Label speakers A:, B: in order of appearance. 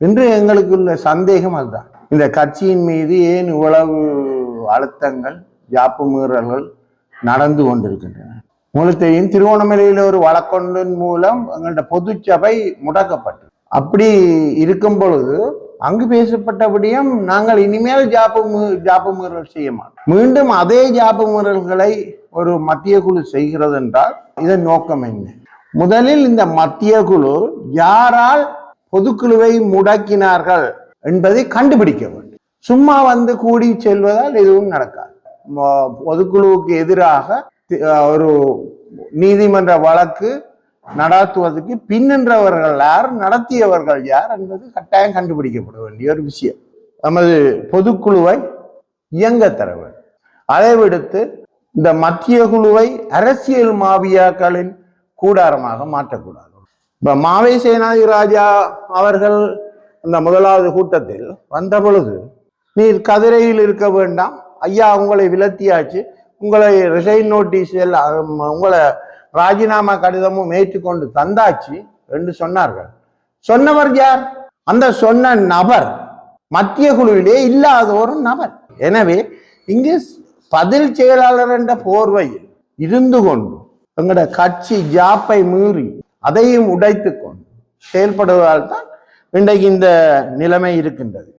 A: என்று எங்களுக்குள்ள சந்தேகம் அதுதான். இந்த கட்சியின் மீது ஏன் இவ்வளவு அழுத்தங்கள் யாப்பு மீறல்கள் நடந்து கொண்டிருக்கின்றன? மூலத்தையும் திருவோணமலையில் ஒரு வழக்கொண்டின் மூலம் எங்கள்ட பொதுச்சபை முடக்கப்பட்டது. அப்படி இருக்கும் பொழுது அங்கு பேசப்பட்டபடியும் நாங்கள் இனிமேல் ஜாப்பு ஜாப்பு மீறல் செய்ய மாட்டோம். மீண்டும் அதே ஜாப்பு மீறல்களை ஒரு மத்திய குழு செய்கிறது என்றால் இதன் நோக்கம் என்ன? முதலில் இந்த மத்திய குழு யாரால் பொதுக்குழுவை முடக்கினார்கள் என்பதை கண்டுபிடிக்க வேண்டும். சும்மா வந்து கூடி செல்வதால் எதுவும் நடக்காது. ம- பொதுக்குழுவுக்கு எதிராக ஒரு நீதிமன்ற வழக்கு நடத்துவதற்கு பின்னின்றவர்கள் யார் நடத்தியவர்கள் யார் என்பது கட்டாயம் கண்டுபிடிக்கப்பட வேண்டிய ஒரு விஷயம். நமது பொதுக்குழுவை இயங்க தர வேண்டும். அதை விடுத்து இந்த மத்திய குழுவை அரசியல் மாபியாக்களின் கூடாரமாக மாற்றக்கூடாது. இப்போ மாவை சேனாதி ராஜா அவர்கள் அந்த முதலாவது கூட்டத்தில் வந்த பொழுது நீர் கதிரையில் இருக்க வேண்டாம். ஐயா உங்களை விலத்தியாச்சு. உங்களை ரிசைன் நோட்டீஸ் எல்லாம் உங்களை ராஜினாமா கடிதமும் ஏற்றுக்கொண்டு தந்தாச்சு என்று சொன்னார்கள். சொன்னவர் யார்? அந்த சொன்ன நபர் மத்திய குழுவிலே இல்லாத ஒரு நபர். எனவே இங்கு பதில் செயலாளர் என்ற போர்வையில் இருந்து கொண்டு எங்களோட கட்சி ஜாப்பை மீறி அதையும் உடைத்து கொண்டு செயல்படுவதால் தான் இன்றைக்கு இந்த நிலைமை இருக்கின்றது.